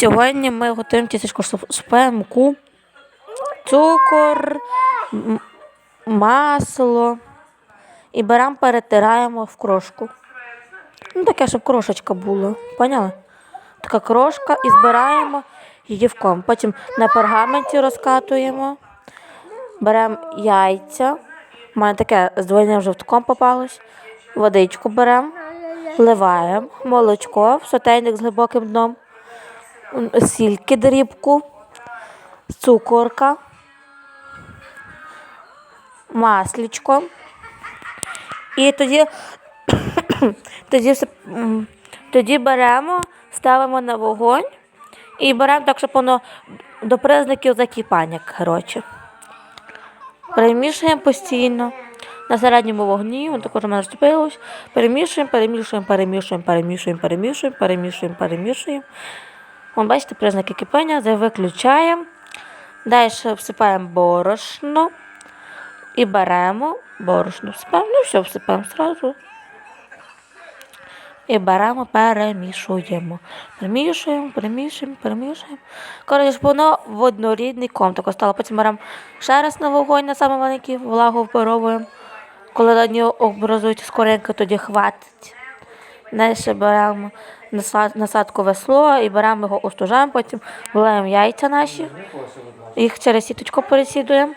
Сьогодні ми готуємо тістечко супе, муку, цукор, масло і беремо, перетираємо в крошку. Ну, таке, щоб крошечка була. Поняли? Така крошка і збираємо її в ком. Потім на пергаменті розкатуємо, беремо яйця. У мене таке з двойним жовтком попалось. Водичку беремо, вливаємо, молочко в сотейник з глибоким дном, сільки дрібку, цукорка, маслічко. І тоді, тоді, тоді беремо, ставимо на вогонь і беремо так, щоб воно до признаків закипання, коротше. Перемішуємо постійно на середньому вогні, воно також у мене розтопилось. Перемішуємо, перемішуємо, перемішуємо, перемішуємо, перемішуємо, перемішуємо, перемішуємо. Вон, бачите, признаки кипіння, це виключаємо. Далі всипаємо борошно і беремо борошно всипаємо, ну все всипаємо одразу. І беремо, перемішуємо. Перемішуємо, перемішуємо, перемішуємо. Коротше, щоб воно в однорідний ком тако стало. Потім беремо ще раз на вогонь на саме маленький, влагу впаровуємо. Коли на нього образують скоренько, тоді хватить. Далі беремо насадку весло і беремо його остужаємо, потім вливаємо яйця наші. Їх через сіточку пересідуємо,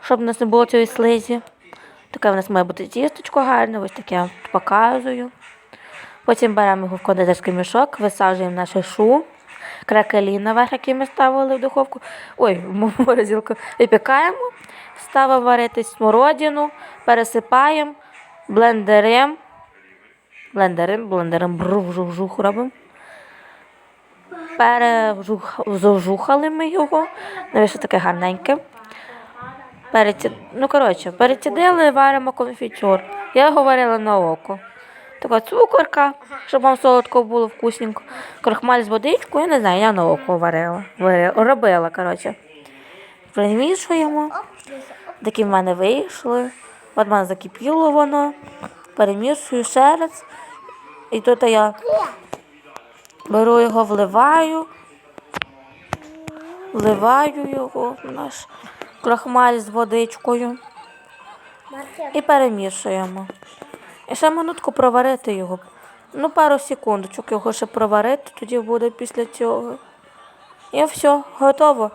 щоб у нас не було цієї слизі. Таке в нас має бути тісточко гарне, ось таке показую. Потім беремо його в кондитерський мішок, висаджуємо наше шу, кракелі наверх, які ми ставили в духовку. Ой, в морозилку. Випікаємо, ставимо варити смородину, пересипаємо, блендерем. Блендерем, блендерем, брух-жух-жух робимо. Пережухали ми його. Навіщо таке гарненьке. Переці... Ну, коротше, перецідили, варимо конфітюр. Я його варила на око. Така цукорка, щоб вам солодко було вкусненько. Крохмаль з водичкою, я не знаю, я на око варила. Варила, робила, коротше. Перемішуємо. Такі в мене вийшли. От мене закипіло воно. Перемішую ще раз. І тут я беру його, вливаю. Вливаю його в наш крахмаль з водичкою і перемішуємо. І ще минутку проварити його. Ну, пару секундочок його ще проварити, тоді буде після цього. І все, готово.